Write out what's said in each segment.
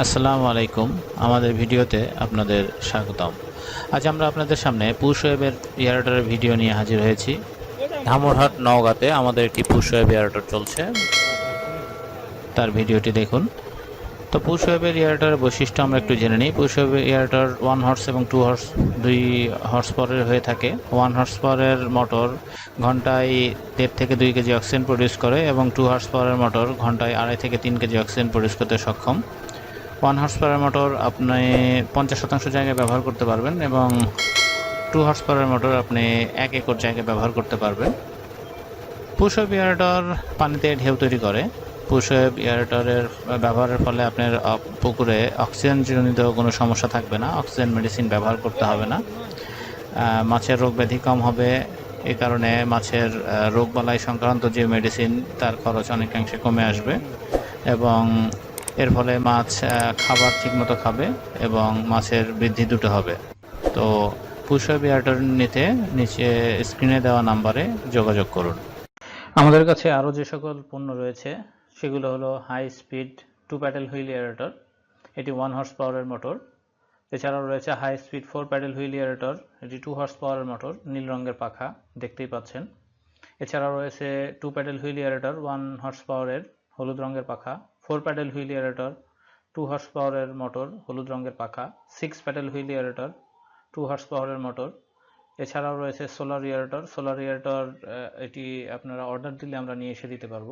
আসসালামু আলাইকুম। আমাদের ভিডিওতে আপনাদের স্বাগতম। আজ আমরা আপনাদের সামনে পুশ ওয়েবের এয়ারটারের ভিডিও নিয়ে হাজির হয়েছি। ধামরহাট নওগাঁতে আমাদের একটি পুশ ওয়েব এয়ারটার চলছে। তার ভিডিওটি দেখুন। তো পুশ ওয়েবের এয়ারটারের বৈশিষ্ট্য আমরা একটু জেনে নিই। পুশ ওয়েবের এয়ারটার ওয়ান হর্স এবং টু হর্স দুই হর্স পাওয়ারের হয়ে থাকে। ওয়ান হর্স পাওয়ারের মোটর ঘন্টায় দেড় থেকে দুই কেজি অক্সিজেন প্রডিউস করে এবং টু হর্স পাওয়ারের মোটর ঘন্টায় আড়াই থেকে তিন কেজি অক্সিজেন প্রডিউস করতে সক্ষম। ওয়ান হর্স পাওয়ার মোটর আপনি পঞ্চাশ শতাংশ জায়গায় ব্যবহার করতে পারবেন এবং টু হর্স পাওয়ার মোটর আপনি এক একর জায়গায় ব্যবহার করতে পারবেন। পুষব এয়ারেটর পানিতে ঢেউ তৈরি করে। পুষব এয়ারেটরের ব্যবহারের ফলে আপনার পুকুরে অক্সিজেন জনিত কোনো সমস্যা থাকবে না অক্সিজেন মেডিসিন ব্যবহার করতে হবে না। মাছের রোগ ব্যাধি কম হবে এই কারণে মাছের রোগবালাই সংক্রান্ত যে মেডিসিন তার খরচ অনেকাংশে কমে আসবে। এবং এর ফলে মাছ খাবার ঠিকমতো খাবে এবং মাছের বৃদ্ধি দুটো হবে। তো পুষব এয়ারটর নিতে নিচে স্ক্রিনে দেওয়া নাম্বারে যোগাযোগ করুন। আমাদের কাছে আরও যে সকল পণ্য রয়েছে, সেগুলো হলো high speed two paddle wheel aerator এটি ওয়ান হর্স পাওয়ারের মোটর এছাড়াও রয়েছে high speed four paddle wheel aerator এটি টু হর্স পাওয়ারের মোটর নীল রঙের পাখা, দেখতেই পাচ্ছেন। এছাড়াও রয়েছে two paddle wheel aerator one horse পাওয়ারের হলুদ রঙের পাখা four paddle wheel aerator two horse পাওয়ারের মোটর, হলুদ রঙের পাখা, six paddle wheel aerator two horse পাওয়ারের মোটর। এছাড়াও রয়েছে সোলার ইয়ারেটর সোলার ইয়ারেটর এটি আপনারা অর্ডার দিলে আমরা নিয়ে এসে দিতে পারব।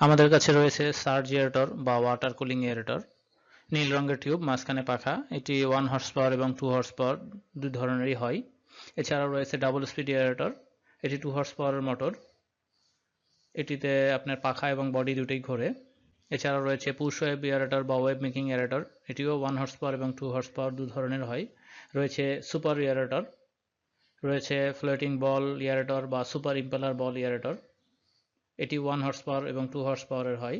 আমাদের কাছে রয়েছে সার্জ ইয়ারেটর বা ওয়াটার কুলিং ইয়ারেটর নীল রঙের টিউব, মাঝখানে পাখা। এটি ওয়ান হর্স পাওয়ার এবং টু হর্স পাওয়ার দুই ধরনেরই হয়। এছাড়াও রয়েছে ডাবল স্পিড এয়ারেটর এটি টু হর্স পাওয়ারের মোটর। এটিতে আপনার পাখা এবং বডি দুটোই ঘোরে। এছাড়াও রয়েছে পুশ ওয়েব এয়ারেটর বা ওয়েব মেকিং এয়ারেটর এটিও ওয়ান হর্স পাওয়ার এবং টু হর্স পাওয়ার দু ধরনের হয়। রয়েছে সুপার ইয়ারেটর রয়েছে ফ্লোটিং বল ইয়ারেটর বা সুপার ইম্পেলার বল ইয়ারেটর এটি ওয়ান হর্স পাওয়ার এবং টু হর্স পাওয়ারের হয়।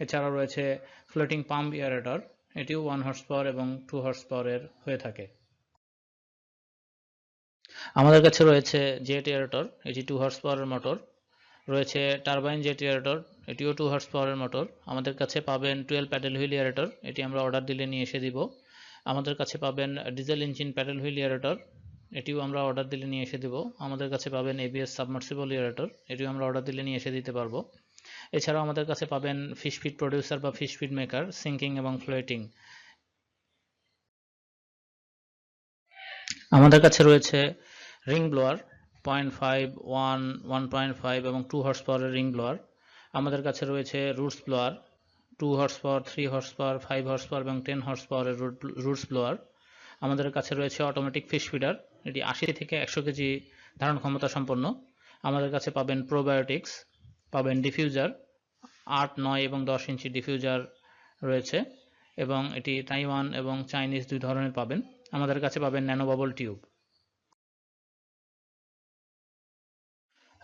এছাড়াও রয়েছে ফ্লোটিং পাম্প ইয়ারেটর এটিও ওয়ান হর্স পাওয়ার এবং টু হর্স পাওয়ারের হয়ে থাকে। আমাদের কাছে রয়েছে জেট এয়ারেটর এটি টু হর্স পাওয়ারের মোটর রয়েছে টারবাইন জেট এয়ারেটর এটিও টু হর্স পাওয়ারের মোটর আমাদের কাছে পাবেন টুয়েলভ প্যাডেল হুইল এয়ারেটর এটি আমরা অর্ডার দিলে নিয়ে এসে দিব। আমাদের কাছে পাবেন diesel engine paddle wheel aerator এটিও আমরা অর্ডার দিলে নিয়ে এসে দিব। আমাদের কাছে পাবেন এবিএস সাবমার্সিবল এয়ারেটর এটিও আমরা অর্ডার দিলে নিয়ে এসে দিতে পারব। এছাড়াও আমাদের কাছে পাবেন ফিশ ফিড প্রডিউসার বা ফিশ ফিড মেকার সিঙ্কিং এবং ফ্লোয়েটিং আমাদের কাছে রয়েছে ring blower point five one one point five এবং টু হর্স পাওয়ারের রিং ব্লোয়ার আমাদের কাছে রয়েছে roots blower two horse power three horse power five horse power এবং টেন হর্স পাওয়ারের রুটস ব্লোয়ার আমাদের কাছে রয়েছে অটোমেটিক ফিশ ফিডার এটি আশি থেকে একশো কেজি ধারণ ক্ষমতা সম্পন্ন। আমাদের কাছে পাবেন প্রোবায়োটিক্স পাবেন ডিফিউজার আট, নয় এবং দশ ইঞ্চি ডিফিউজার রয়েছে এবং এটি তাইওয়ান এবং চাইনিজ দুই ধরনের পাবেন। আমাদের কাছে পাবেন ন্যানো বাবল টিউব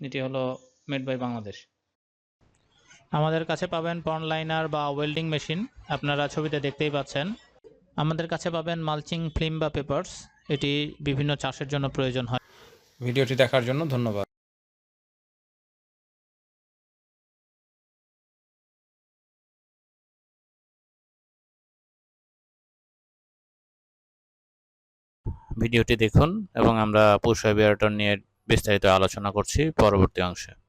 এটি হলো মেড বাই বাংলাদেশ। আমাদের কাছে পাবেন পন লাইনার বা ওয়েল্ডিং মেশিন আপনারা ছবিতে দেখতেই পাচ্ছেন। আমাদের কাছে পাবেন মালচিং ফিল্ম বা পেপারস এটি বিভিন্ন চাষের জন্য প্রয়োজন হয়। ভিডিওটি দেখার জন্য ধন্যবাদ। ভিডিওটি দেখুন এবং আমরা পুষ ওয়েব এয়ারটন নিয়ে বিস্তারিত আলোচনা করছি পরবর্তী অংশে।